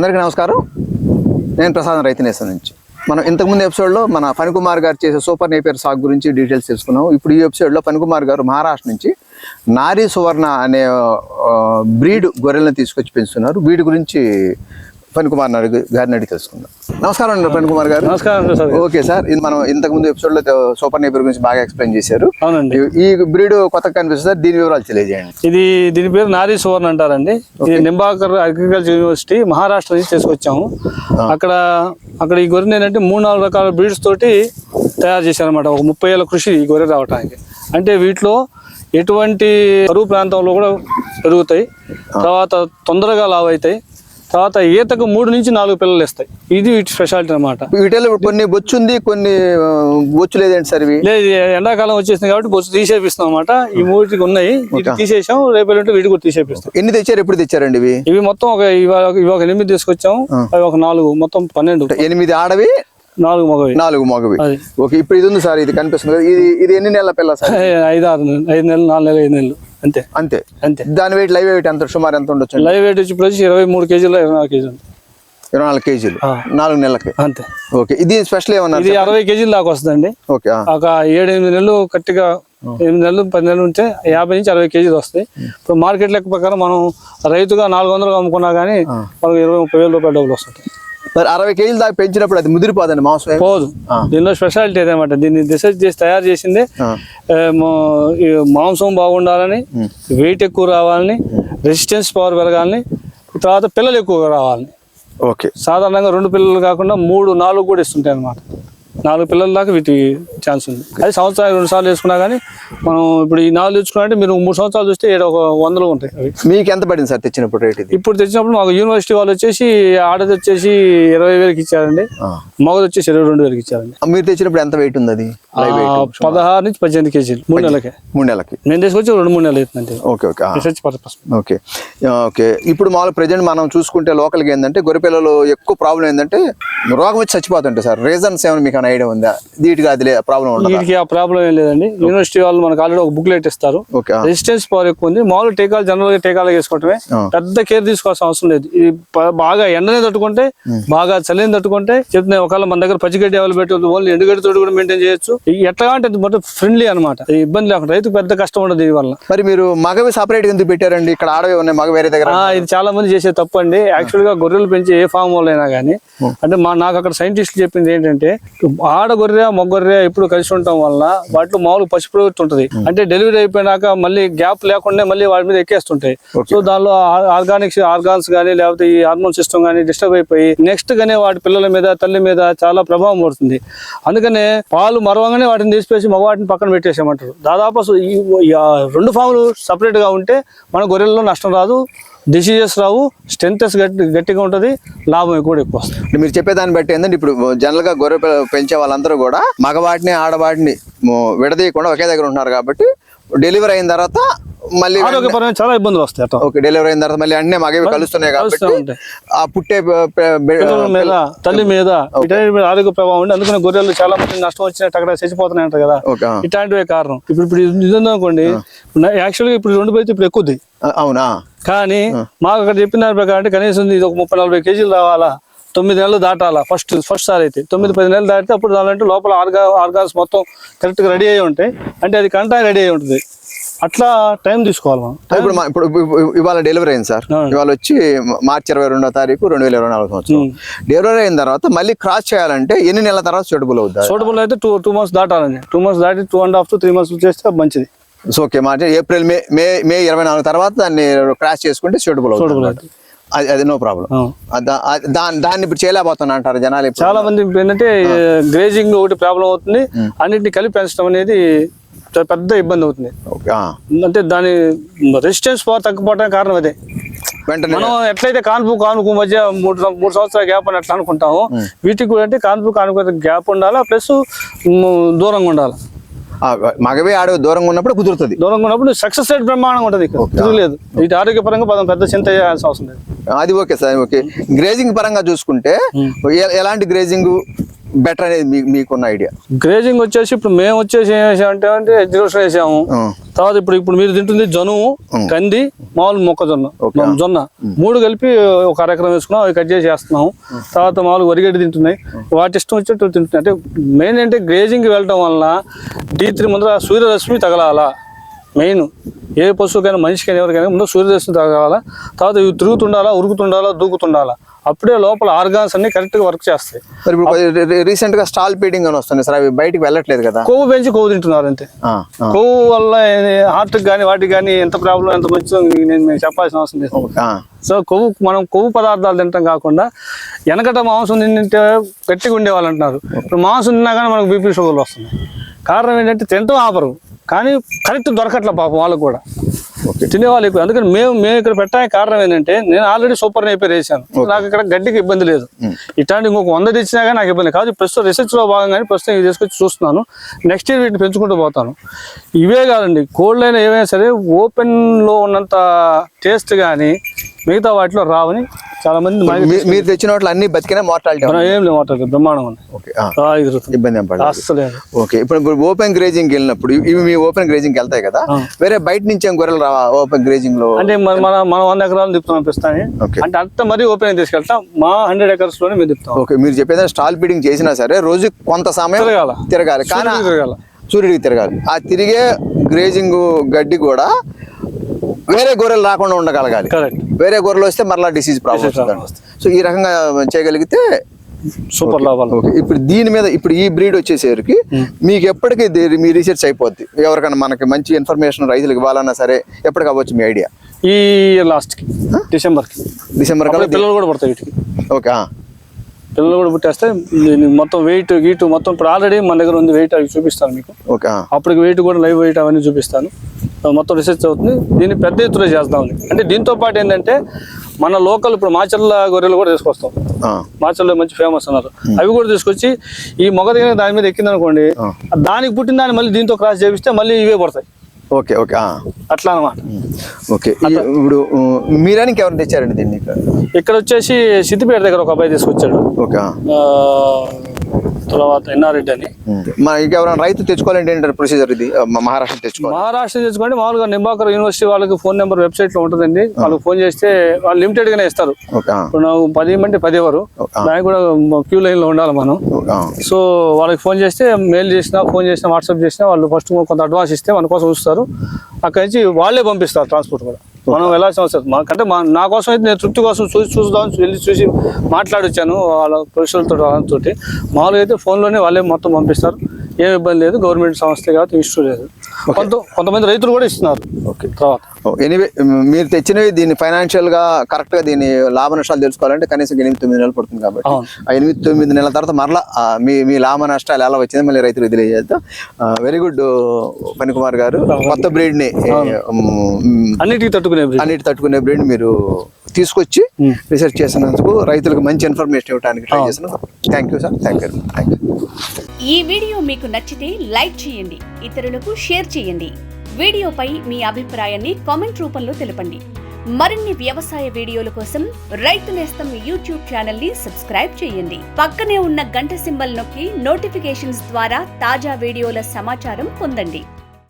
అందరికీ నమస్కారం. నేను ప్రసాదం రైతు నుంచి. మనం ఇంతకుముందు ఎపిసోడ్లో మన ఫణికుమార్ గారు చేసే సూపర్ నేపియర్ సాగు గురించి డీటెయిల్స్ తెలుసుకున్నాం ఇప్పుడు ఈ ఎపిసోడ్లో ఫణికుమార్ గారు మహారాష్ట్ర నుంచి నారీ సువర్ణ అనే బ్రీడ్ గొర్రెలను తీసుకొచ్చి పెంచుతున్నారు. వీటి గురించి ఫణికుమార్ నాయుడు గారిని అడిగి తెలుసుకుందాం. నమస్కారం అండి ఫణికుమార్ గారు. నమస్కారం గారు. Okay sir. ఇది మనం ఇంతకుముందు ఎపిసోడ్లో సూపర్ నేపియర్ గురించి బాగా ఎక్స్ప్లెయిన్ చేశారు. అవునండి. ఈ బ్రీడ్ కొత్తగా కనిపిస్తుంది సార్. దీని వివరాలు తెలియజేయండి. ఇది దీని పేరు నారీ సువర్ణ అంటారండి. ఇది నింబాకర్ అగ్రికల్చర్ యూనివర్సిటీ మహారాష్ట్ర నుంచి తీసుకొచ్చాము. అక్కడ అక్కడ ఈ గొర్రెని ఏంటంటే మూడు నాలుగు రకాల బ్రీడ్స్ తోటి తయారు చేశారన్నమాట. ఒక ముప్పై ఏళ్ళ కృషి ఈ గొర్రె రావడానికి అంటే వీటిలో ఎటువంటి కరువు ప్రాంతంలో కూడా పెరుగుతాయి. తర్వాత తొందరగా లావు అవుతాయి తర్వాత ఈతకు మూడు నుంచి నాలుగు పిల్లలు ఇస్తాయి ఇది వీటి స్పెషాలిటీ అనమాట వీటిలో కొన్ని బొచ్చు ఉంది కొన్ని బొచ్చు లేదండి సార్ ఇవి? లేదు ఎండాకాలం వచ్చేసింది కాబట్టి బొచ్చు తీసేపిస్తాం అనమాట ఈ మూడికి ఉన్నాయి. ఇటు తీసేసాం రేపు వీటి కూడా తీసేపిస్తాం. ఎన్ని తెచ్చారు ఎప్పుడు తెచ్చారండి ఇవి? ఇవి మొత్తం ఒక ఇవి ఒక ఎనిమిది తీసుకొచ్చాము అవి ఒక నాలుగు మొత్తం పన్నెండు. ఎనిమిది ఆడవి నాలుగు మగవి. నాలుగు మగవి. ఓకే ఇప్పుడు ఇది ఉంది సార్ ఇది కనిపిస్తుంది కదా. ఇది ఇది ఎన్ని నెలల పిల్ల సార్? ఐదు ఆరు నెలలు ఐదు నెలలు నాలుగు నెలలు ఐదు నెలలు. అంతే. అంతే. అంతే. దాని వెయిట్ లైవ్ వెయిట్ ఎంత సుమారు ఎంత ఉండొచ్చు లైవ్ వెయిట్ వచ్చి వచ్చి ఇరవై మూడు కేజీలు ఇరవై నాలుగు కేజీలు ఇరవై నాలుగు కేజీలు. నాలుగు నెలలకి. అంతే. ఓకే ఇది స్పెషల్ ఏమన్నారు ఇది అరవై కేజీలు దాకా వస్తుందండి. ఓకే. ఒక ఏడు ఎనిమిది నెలలు కరెక్ట్గా ఎనిమిది నెలలు పది నెలలు ఉంటే యాభై నుంచి అరవై కేజీలు వస్తాయి. ఇప్పుడు మార్కెట్ లెక్క ప్రకారం మనం రైతుగా నాలుగు వందలు అమ్ముకున్నా కానీ మనకు ఇరవై ముప్పై వేల రూపాయలు డబ్బులు వస్తుంటాయి మరి అరవై కేజీలు దాకా పెంచినప్పుడు అది ముదిరిపోదండి మాంసం? పోదు. దీనిలో స్పెషాలిటీ అదనమాట దీన్ని రీసెర్చ్ చేసి తయారు చేసిందే మాంసం బాగుండాలని వెయిట్ ఎక్కువ రావాలని రెసిస్టెన్స్ పవర్ పెరగాలని తర్వాత పిల్లలు ఎక్కువగా రావాలని. ఓకే. సాధారణంగా రెండు పిల్లలు కాకుండా మూడు నాలుగు కూడా ఇస్తుంటాయి అనమాట నాలుగు పిల్లల దాకా వీటి ఛాన్స్ ఉంది. అది సంవత్సరానికి రెండు సార్లు వేసుకున్నా కానీ మనం ఇప్పుడు ఈ నాలుగు తెచ్చుకున్నారంటే మీరు మూడు సంవత్సరాలు చూస్తే ఏడు ఒక వందలు ఉంటాయి. అవి. మీకు ఎంత పడింది సార్ తెచ్చినప్పుడు రేట్ ఇది? ఇప్పుడు తెచ్చినప్పుడు మాకు యూనివర్సిటీ వాళ్ళు వచ్చేసి ఆడది వచ్చేసి ఇరవై వేలకి ఇచ్చారండి. మగది వచ్చేసి ఇరవై రెండు వేలకి ఇచ్చారండి. మీరు తెచ్చినప్పుడు ఎంత వెయిట్ ఉంది అది? పదహారు నుంచి పద్దెనిమిది కేజీలు. మూడు నెలలకే. మూడు నెలలకి. నేను తీసుకొచ్చి రెండు మూడు నెలలు అవుతుందండి. Okay okay. ఆ. Research purpose okay. ఓకే. ఇప్పుడు మామూలు ప్రజెంట్ మనం చూసుకుంటే లోకల్గా ఏంటంటే గొర్రె పిల్లలు ఎక్కువ ప్రాబ్లం ఏంటంటే రోగం వచ్చి చచ్చిపోతుంటాయి సార్. రీజన్స్ ఏమైనా మీకు ఐడియా ఉందా? వీటికి అది ప్రాబ్లం వీటికి ఆ ప్రాబ్లం ఏం లేదండి. యూనివర్సిటీ వాళ్ళు మనకు ఆల్రెడీ ఒక బుక్లెట్ ఇస్తారు. రెసిస్టెన్స్ పవర్ ఎక్కువ ఉంది. మామూలు టీకాలు జనరల్గా టీకాలు వేసుకోవటమే. పెద్ద కేర్ తీసుకోవాల్సిన అవసరం లేదు. ఇది బాగా ఎండనే తట్టుకుంటే బాగా చలిని తట్టుకుంటే చెప్తున్నాయి ఒకవేళ మన దగ్గర పచ్చిగడ్డి అవైలబిలిటీ ఓన్లీ ఎండుగడ్డి తోటి కూడా మెయింటైన్ చేయొచ్చు. ఎట్లా అంటే మొత్తం ఫ్రెండ్లీ అనమాట ఇబ్బంది లేకుండా రైతుకు పెద్ద కష్టం ఉండదు దీని వల్ల. మరి మీరు మగవి సపరేట్ ఎందుకు పెట్టారండి? ఇక్కడ ఆడవి ఉన్నాయి మగ వేరే దగ్గర ఇది చాలా మంది చేసే తప్పు అండి. యాక్చువల్గా గొర్రెలు పెంచే ఏ ఫామ్ వాళ్ళైనా కానీ అంటే మా నాకు అక్కడ సైంటిస్టులు చెప్పింది ఏంటంటే ఆడ గొర్రె మగ గొర్రె ఎప్పుడు కలిసి ఉండటం వల్ల వాటిలో మామూలు పసుపు ఉంటుంది. అంటే డెలివరీ అయిపోయినాక మళ్ళీ గ్యాప్ లేకుండా మళ్ళీ వాటి మీద ఎక్కేస్తుంటాయి. సో దానిలో ఆర్గానిక్స్ ఆర్గాన్స్ కానీ లేకపోతే ఈ హార్మోన్ సిస్టమ్ కానీ డిస్టర్బ్ అయిపోయి నెక్స్ట్ గానే వాటి పిల్లల మీద తల్లి మీద చాలా ప్రభావం పడుతుంది. అందుకనే పాలు మరవంగానే వాటిని తీసిపేసి మగవాటిని పక్కన పెట్టేసామంటారు దాదాపు రెండు ఫాములు సపరేట్గా ఉంటే మన గొర్రెల్లో నష్టం రాదు. డిసీజెస్ రావు స్ట్రెంతెస్ గట్టి గట్టిగా ఉంటుంది లాభం కూడా ఎక్కువ వస్తుంది. మీరు చెప్పేదాన్ని బట్టి ఏంటంటే ఇప్పుడు జనరల్గా గొర్రె పెంచే వాళ్ళందరూ కూడా మగవాటిని ఆడవాటిని విడదీయకుండా ఒకే దగ్గర ఉంటున్నారు కాబట్టి డెలివరీ అయిన తర్వాత మళ్ళీ ఆరోగ్యపరమైన చాలా ఇబ్బందులు వస్తాయి ఓకే డెలివరీ అయిన తర్వాత మళ్ళీ అన్నీ మగవి కలుస్తున్నాయి కలుస్తూ కాబట్టి ఉంటాయి. ఆ పుట్టే మీద తల్లి మీద ఆరోగ్య ప్రభావం ఉంది. అందుకని గొర్రెలు చాలా మంది నష్టం వచ్చినట్టు అక్కడ చచ్చిపోతున్నాయి అంటారు కదా. ఇట్లాంటివే కారణం. ఇప్పుడు ఇప్పుడు ఇది ఉందనుకోండి యాక్చువల్గా ఇప్పుడు రెండు పెడితే ఇప్పుడు ఎక్కువది. ఆ, అవునా? కానీ మాకు అక్కడ చెప్పిన దాని ప్రకారం అంటే కనీసం ఇది ఒక ముప్పై నలభై కేజీలు రావాలా? తొమ్మిది నెలలు దాటాలా? ఫస్ట్ ఫస్ట్ సార్ అయితే. తొమ్మిది పది నెలలు దాటితే అప్పుడు దాంట్లో లోపల ఆర్గా ఆర్గాన్స్ మొత్తం కరెక్ట్గా రెడీ అయ్యి ఉంటాయి అంటే అది కంటా రెడీ అయి ఉంటుంది. అట్లా టైం తీసుకోవాలి మనం. ఇప్పుడు ఇప్పుడు ఇవాళ డెలివరీ అయింది సార్. ఇవాళ వచ్చి మార్చి ఇరవై రెండో తారీఖు రెండు వేల ఇరవై నాలుగు సంవత్సరం. డెలివరీ అయిన తర్వాత మళ్ళీ క్రాస్ చేయాలంటే ఎన్ని నెలల తర్వాత సూటబుల్ అవుతుంది సూటబుల్ అయితే టూ టూ మంత్స్ దాటాలండి. టూ మంత్స్ దాటి two and half to three months చేస్తే మంచిది. సో ఓకే మార్చి ఏప్రిల్ మే మే మే ఇరవై నాలుగు తర్వాత దాన్ని క్రాస్ చేసుకుంటే సూటబుల్ అవుతుంది అది అది నో ప్రాబ్లం. దాన్ని దాన్ని ఇప్పుడు చేయలేకపోతున్నా అంటారు జనాలు చాలా మంది ఏంటంటే గ్రేజింగ్ ఒకటి ప్రాబ్లం అవుతుంది అన్నిటిని కలిపి పెంచడం అనేది పెద్ద ఇబ్బంది అవుతుంది. అంటే దాని రెసిస్టెన్స్ పవర్ తగ్గిపోవడానికి కారణం అదే. వెంటనే. మనం ఎట్లయితే కాన్పు కానుకు మధ్య మూడు మూడు సంవత్సరాల గ్యాప్ అని అట్లా అనుకుంటాము వీటికి కూడా అంటే కాన్పు కానుకు గ్యాప్ ఉండాలా ప్లస్ దూరంగా ఉండాలి. మగవే ఆడే దూరంగా ఉన్నప్పుడు కుదురుతుంది. దూరంగా ఉన్నప్పుడు సక్సెస్ రేట్ బ్రహ్మాండంగా ఉంటుంది తిరగలేదు వీటి ఆరోగ్యపరంగా పదం పెద్ద చింత చేయాల్సిన అవసరం లేదు. అది ఓకే సార్ ఓకే. గ్రేజింగ్ పరంగా చూసుకుంటే ఎ- ఎలాంటి గ్రేజింగ్ బెటర్ అనేది మీకున్న ఐడియా? గ్రేజింగ్ వచ్చేసి ఇప్పుడు మేము వచ్చేసి ఏం వేసామంటే అంటే ఎగ్జిబిషన్ వేసాము. తర్వాత ఇప్పుడు ఇప్పుడు మీరు తింటుంది జనుము కంది మామూలు మొక్కజొన్న. జొన్న. మూడు కలిపి ఒక అర ఎకరం వేసుకున్నాం అవి కట్ చేసి వేస్తున్నాం. తర్వాత మామూలు వరిగడ్డి తింటున్నాయి. వాటి ఇష్టం వచ్చేట్టు తింటున్నాయి. అంటే మెయిన్ అంటే గ్రేజింగ్ వెళ్ళడం వల్ల డీ త్రీ ముందర సూర్యరశ్మి తగలాలా. మెయిన్ ఏ పశువుకైనా మనిషికైనా ఎవరికైనా ముందు సూర్యరశ్మి తగలాలా తర్వాత ఇవి తిరుగుతుండాలా ఉరుకుతుండాలా దూకుతుండాలా? అప్పుడే లోపల ఆర్గాన్స్ అన్ని కరెక్ట్గా వర్క్ చేస్తాయి. మరి ఇప్పుడు రీసెంట్గా స్టాల్ ఫీడింగ్ అని వస్తుంది సార్ అవి బయటికి వెళ్ళట్లేదు కదా? కొవ్వు పెంచి కొవ్వు తింటున్నారు అంతే. కొవ్వు వల్ల హార్ట్కి కానీ వాటికి కానీ ఎంత ప్రాబ్లం ఎంత మంచిదో నేను చెప్పాల్సిన అవసరం లేదు. సో కొవ్వు మనం కొవ్వు పదార్థాలు తినటం కాకుండా వెనకట మాంసం తింటే గట్టిగా ఉండేవాళ్ళు అంటున్నారు. ఇప్పుడు మాంసం తిన్నా కానీ మనకు బీపీ షుగర్లు వస్తున్నాయి. కారణం ఏంటంటే తినటం ఆపరు. కానీ కరెక్ట్ దొరకట్లే పాపం వాళ్ళకు కూడా. తినేవాళ్ళు ఎక్కువ. అందుకని మేము మేము ఇక్కడ పెట్టడానికి కారణం ఏంటంటే నేను ఆల్రెడీ సూపర్ నేపర్ వేసాను నాకు ఇక్కడ గడ్డికి ఇబ్బంది లేదు. ఇట్లాంటి ఇంకొక వంద తెచ్చినా కానీ నాకు ఇబ్బంది కాదు ప్రస్తుతం రీసెర్చ్లో భాగంగానే ప్రస్తుతం ఇది తీసుకొచ్చి చూస్తున్నాను. నెక్స్ట్ ఇయర్ వీటిని పెంచుకుంటూ పోతాను. ఇవే కాదండి. కోల్డ్ అయినా ఏమైనా సరే ఓపెన్లో ఉన్నంత టేస్ట్ కానీ మిగతా వాటిలో రావని చాలా మంది మీరు తెచ్చిన వాటిలో అన్ని బతికినా మార్టాలిటీ ఏం లేవు మాట్లాడదు బ్రహ్మాండం ఉంది. ఇబ్బంది అస్సలే ఓకే ఇప్పుడు ఓపెన్ గ్రేజింగ్ వెళ్ళినప్పుడు ఇవి మీ ఓపెన్ గ్రేజింగ్ వెళ్తాయి కదా. వేరే బయట నుంచి ఏం గొర్రెలు ఓపెన్ గ్రేజింగ్లో అంటే మన మన వంద ఎకరాలు తిప్పుతున్నాం పిస్తాని. అంటే అంత మరీ ఓపెన్ తీసుకెళ్తాం. మా హండ్రెడ్ ఎకర్స్లోనే మేము తిప్పుతాం. ఓకే మీరు చెప్పేది స్టాల్ ఫీడింగ్ చేసినా సరే రోజు కొంత సమయం తిరగాల. తిరగాలి. కానీ తిరగాల. సూర్యుడికి తిరగాలి. ఆ తిరిగే గ్రేజింగ్ గడ్డి కూడా వేరే గొర్రెలు రాకుండా ఉండగలగాలి. వేరే గొర్రెలు వస్తే మరలా డిసీజ్ ప్రాబ్లం Disease problem వస్తుంది. సో ఈ రకంగా చేయగలిగితే సూపర్ లాభాలు. ఓకే ఇప్పుడు దీని మీద ఇప్పుడు ఈ బ్రీడ్ వచ్చేసరికి మీకు ఎప్పటికీ మీ రీసెర్చ్ అయిపోద్ది. ఎవరికైనా మనకి మంచి ఇన్ఫర్మేషన్ రైతులకు ఇవ్వాలన్నా సరే ఎప్పటికి అవ్వచ్చు మీ ఐడియా ఈ లాస్ట్కి డిసెంబర్కి డిసెంబర్ కల్లా పిల్లలు కూడా పడతాయి వీటికి. ఓకే. పిల్లలు కూడా పుట్టేస్తే మొత్తం వెయిట్ గీటు మొత్తం ఇప్పుడు ఆల్రెడీ మన దగ్గర ఉంది వెయిట్ అవి చూపిస్తాను మీకు. ఓకే. అప్పటికి వెయిట్ కూడా లైవ్ వెయిట్ అవన్నీ చూపిస్తాను. మొత్తం రీసెర్చ్ అవుతుంది. దీన్ని పెద్ద ఎత్తున చేస్తామని అంటే దీంతో పాటు ఏంటంటే మన లోకల్ ఇప్పుడు మాచర్ల గొర్రెలు కూడా తీసుకొస్తాం. మాచర్లో మంచి ఫేమస్ అన్నారు. అవి కూడా తీసుకొచ్చి ఈ మొగ దగ్గర దాని మీద ఎక్కింది అనుకోండి దానికి పుట్టిన దాన్ని మళ్ళీ దీంతో క్రాస్ చేపిస్తే మళ్ళీ ఇవే పడతాయి. Okay okay. అట్లా అనమాట ఓకే ఇప్పుడు మీరానికి ఎవరు తెచ్చారండి దీన్ని ఇక్కడ? వచ్చేసి సిద్దిపేట దగ్గర ఒక అబ్బాయి తీసుకొచ్చాడు. ఓకే తర్వాత ఎన్ఆర్రెడ్డి అని. ఇంకెవరైనా రైతు తెచ్చుకోవాలంటే ఏంటంటే ప్రొసీజర్ ఇది? మహారాష్ట్ర తెచ్చుకోవాలి. మహారాష్ట్ర తెచ్చుకోండి మామూలుగా నింబాకర్ యూనివర్సిటీ వాళ్ళకి ఫోన్ నెంబర్ వెబ్సైట్లో ఉంటుందండి వాళ్ళకి ఫోన్ చేస్తే వాళ్ళు లిమిటెడ్ గానే ఇస్తారు. ఇప్పుడు నాకు పది ఇవ్వమంటే పది ఓకే. దానికి కూడా క్యూ లైన్లో ఉండాలి మనం. సో వాళ్ళకి ఫోన్ చేస్తే మెయిల్ చేసినా ఫోన్ చేసినా వాట్సాప్ చేసినా వాళ్ళు ఫస్ట్ కొంత అడ్వాన్స్ ఇస్తే మన కోసం చూస్తారు అక్కడి నుంచి వాళ్ళే పంపిస్తారు ట్రాన్స్పోర్ట్ కూడా. మనం వెళ్ళాల్సిన అవసరం మాకంటే మా నా కోసం అయితే నేను తృప్తి కోసం చూసి చూద్దాం వెళ్ళి చూసి మాట్లాడొచ్చాను వాళ్ళ పురుషులతో వాళ్ళతో మామూలుగా అయితే ఫోన్లోనే వాళ్ళే మొత్తం పంపిస్తారు. ఏం ఇబ్బంది లేదు గవర్నమెంట్ సంస్థ కాబట్టి ఇష్యూ లేదు కొంత కొంతమంది రైతులు కూడా ఇస్తున్నారు. ఓకే. తర్వాత. ఎనీవే మీరు తెచ్చినవి దీన్ని ఫైనాన్షియల్గా కరెక్ట్గా దీని లాభ నష్టాలు తెలుసుకోవాలంటే కనీసం ఎనిమిది తొమ్మిది నెలలు పడుతుంది కాబట్టి. ఆ ఎనిమిది తొమ్మిది నెలల తర్వాత మరలా మీ మీ లాభ నష్టాలు ఎలా వచ్చిందో మళ్ళీ రైతులకు తెలియజేద్దాం. వెరీ గుడ్ పని కుమార్ గారు. కొత్త బ్రీడ్ని అన్నిటికీ తట్టుకునే. అన్నిటి తట్టుకునే బ్రీడ్ మీరు తీసుకొచ్చి రీసెర్చ్ చేసినందుకు రైతులకు మంచి ఇన్ఫర్మేషన్ ఇవ్వడానికి ట్రై చేసిన thank you sir thank you thank you ఈ వీడియో మీకు నచ్చితే లైక్ చేయండి ఇతరులకు షేర్ చేయండి. వీడియోపై మీ అభిప్రాయాన్ని కామెంట్ రూపంలో తెలపండి. మరిన్ని వ్యవసాయ వీడియోల కోసం రైతు నేస్తం యూట్యూబ్ ఛానల్ని సబ్స్క్రైబ్ చేయండి. పక్కనే ఉన్న గంట సింబల్ నొక్కి నోటిఫికేషన్స్ ద్వారా తాజా వీడియోల సమాచారం పొందండి.